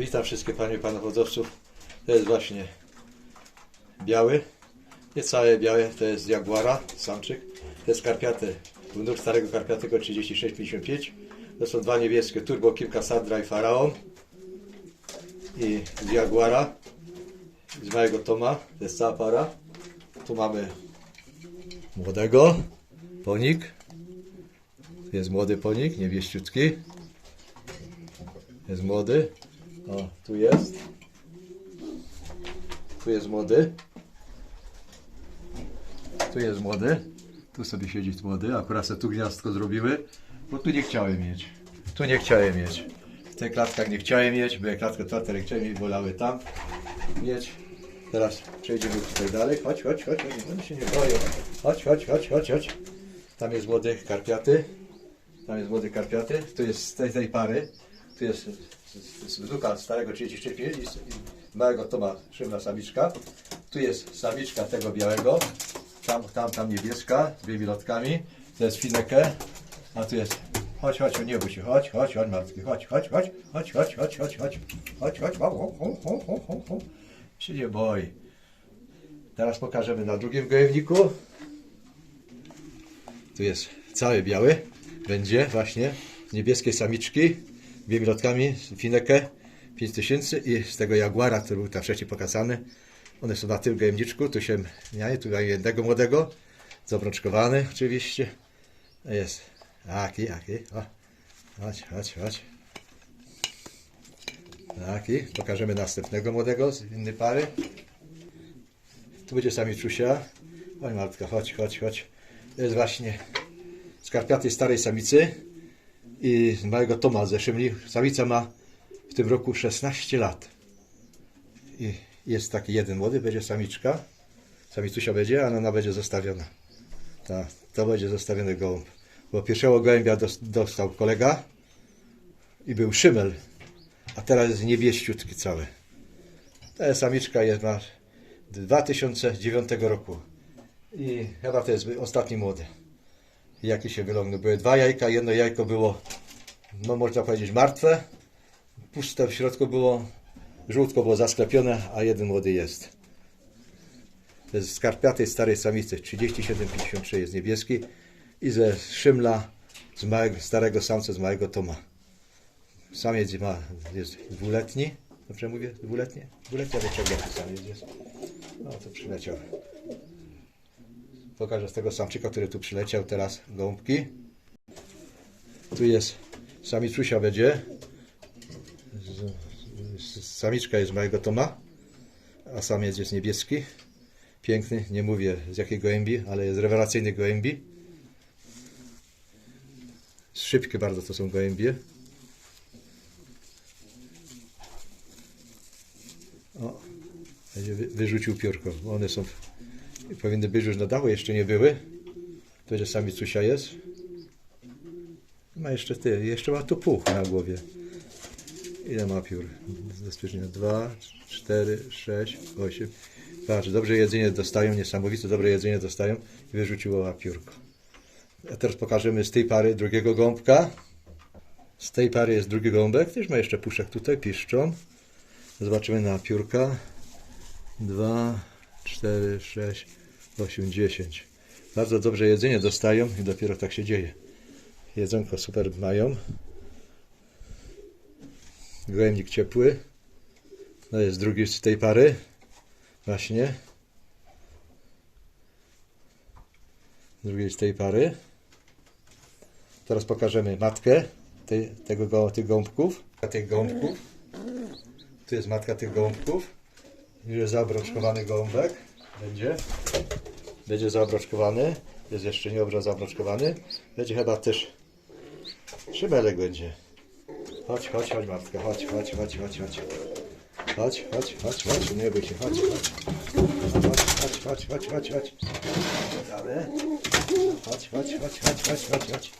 Witam wszystkich panie i panów hodowców. To jest właśnie biały. Nie całe białe, to jest Jaguara, samczyk. To jest karpiaty, wnuk starego karpiatego 3655. To są dwa niebieskie, Turbo Kilka Sandra i Faraon. I z Jaguara, z małego Toma, to jest cała para. Tu mamy młodego, ponik. Jest młody ponik, niebieściutki. Jest młody. O, tu jest. Tu jest młody. Tu jest młody. Tu sobie siedzi młody. Akurat sobie tu gniazdko zrobiły, bo tu nie chciałem mieć. Tu nie chciałem mieć. W tych klatkach nie chciałem mieć, bo jak klatkę otwarte nie chciałem mieć, wolały tam mieć. Teraz przejdziemy tutaj dalej. Chodź, chodź, chodź, chodź. Oni się nie boją. Chodź, chodź, chodź, chodź, chodź. Tam jest młody karpiaty. Tam jest młody karpiaty. Tu jest z tej, tej pary. Tu jest wnuka starego 34 i małego Toma szybna samiczka. Tu jest samiczka tego białego. Tam, tam, tam niebieska z biemilotkami. To jest fineke. A tu jest. Chodź, chodź, nie bój się. Chodź, chodź, chodź, matki. Chodź, chodź, chodź, chodź, chodź, chodź, chodź, chodź. Chodź, chodź, ho, ho, ho, ho, ho, ho. Się nie boi. Teraz pokażemy na drugim gojowniku. Tu jest cały biały. Będzie właśnie niebieskiej samiczki, dwiema lotkami, finekę 5000 i z tego jaguara, który był tam wcześniej pokazany. One są na tym gojemniczku. Tu się miały, tu mają jednego młodego, zabrączkowany oczywiście. Jest taki, taki. O. Chodź, chodź, chodź. Taki. Pokażemy następnego młodego z innej pary. Tu będzie samiczusia. Oj matka, chodź, chodź, chodź. To jest właśnie skarpiaty starej samicy i z małego Toma ze Szymli. Samica ma w tym roku 16 lat. I jest taki jeden młody, będzie samiczka. Samicusia będzie, a ona będzie zostawiona. Ta, to będzie zostawiony gołąb. Bo pierwszego gołębia dos- dostał kolega i był szymel, a teraz jest niebieściutki cały. Ta samiczka jest ma 2009 roku. I chyba to jest ostatni młody. Jaki się wyląknął. Były dwa jajka, jedno jajko było, no można powiedzieć, martwe. Puste w środku było, żółtko było zasklepione, a jeden młody jest. To jest z karpiatej starej samicy, 37,53 jest niebieski i ze szymla z małego, starego samca, z małego Toma. Samiec ma, jest dwuletni, dobrze mówię, dwuletni? Dwuletni, ale ciągnięty samiec jest. No to przyleciał. Pokażę z tego samczyka, który tu przyleciał teraz, gąbki. Tu jest samicusia będzie. Samiczka jest małego Toma, a samiec jest niebieski. Piękny, nie mówię z jakiej gołębi, ale jest rewelacyjny gołębi. Szybkie bardzo to są gołębie. O, będzie wy- wyrzucił piórko, one są powinny być już na dachu, jeszcze nie były. To będzie samicusia jest. Ma jeszcze ty, jeszcze ma tu puch na głowie. Ile ma piór? Bezpiecznie 2, 4, 6, 8. Patrz, dobrze jedzenie dostają, niesamowite dobre jedzenie dostają i wyrzuciło piórko. A teraz pokażemy z tej pary drugiego gąbka. Z tej pary jest drugi gąbek, też ma jeszcze puszek tutaj, piszczą. Zobaczymy na piórka. 2, 4, 6, 8, 10. Bardzo dobrze jedzenie dostają i dopiero tak się dzieje. Jedzonko super mają. Gołębnik ciepły. No jest drugi z tej pary. Właśnie. Drugi z tej pary. Teraz pokażemy matkę tej, tego, go- tych gąbków. Tych gąbków. Tu jest matka tych gołąbków. Już jest zaobroczkowany gołąbek. Będzie. Będzie zaobroczkowany. Jest jeszcze nie zaobroczkowany. Będzie chyba też szybelek będzie. Chodź, chodź, chodź matka. Chodź, chodź, chodź, chodź, chodź. Chodź, chodź, chodź, chodź. Nie bój się. Chodź, chodź. Chodź, chodź, chodź, chodź, chodź. Dalej. Chodź, chodź, chodź, chodź, chodź, chodź, chodź.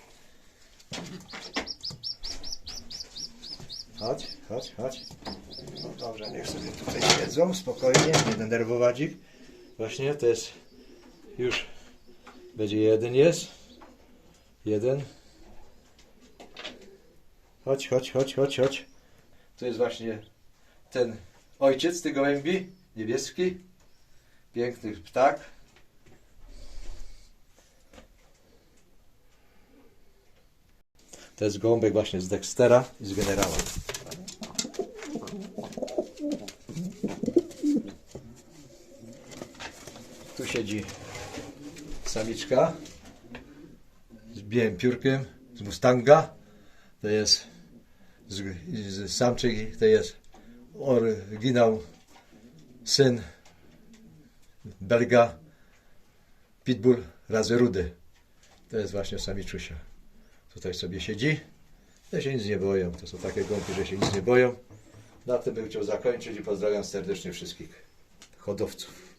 Chodź, chodź, chodź. No dobrze, niech sobie tutaj siedzą spokojnie, nie denerwować ich. Właśnie to jest już będzie jeden jest. Jeden. Chodź, chodź, chodź, chodź, chodź. To jest właśnie ten ojciec tych gołębi, niebieski, piękny ptak. To jest gołąbek właśnie z Dextera i z Generała. Siedzi samiczka z białym piórkiem, z Mustanga. To jest z, z samczyk, to jest oryginał syn Belga Pitbull razy rudy. To jest właśnie samiczusia. Tutaj sobie siedzi. To się nic nie boją. To są takie gąbki, że się nic nie boją. Na tym bym chciał zakończyć i pozdrawiam serdecznie wszystkich hodowców.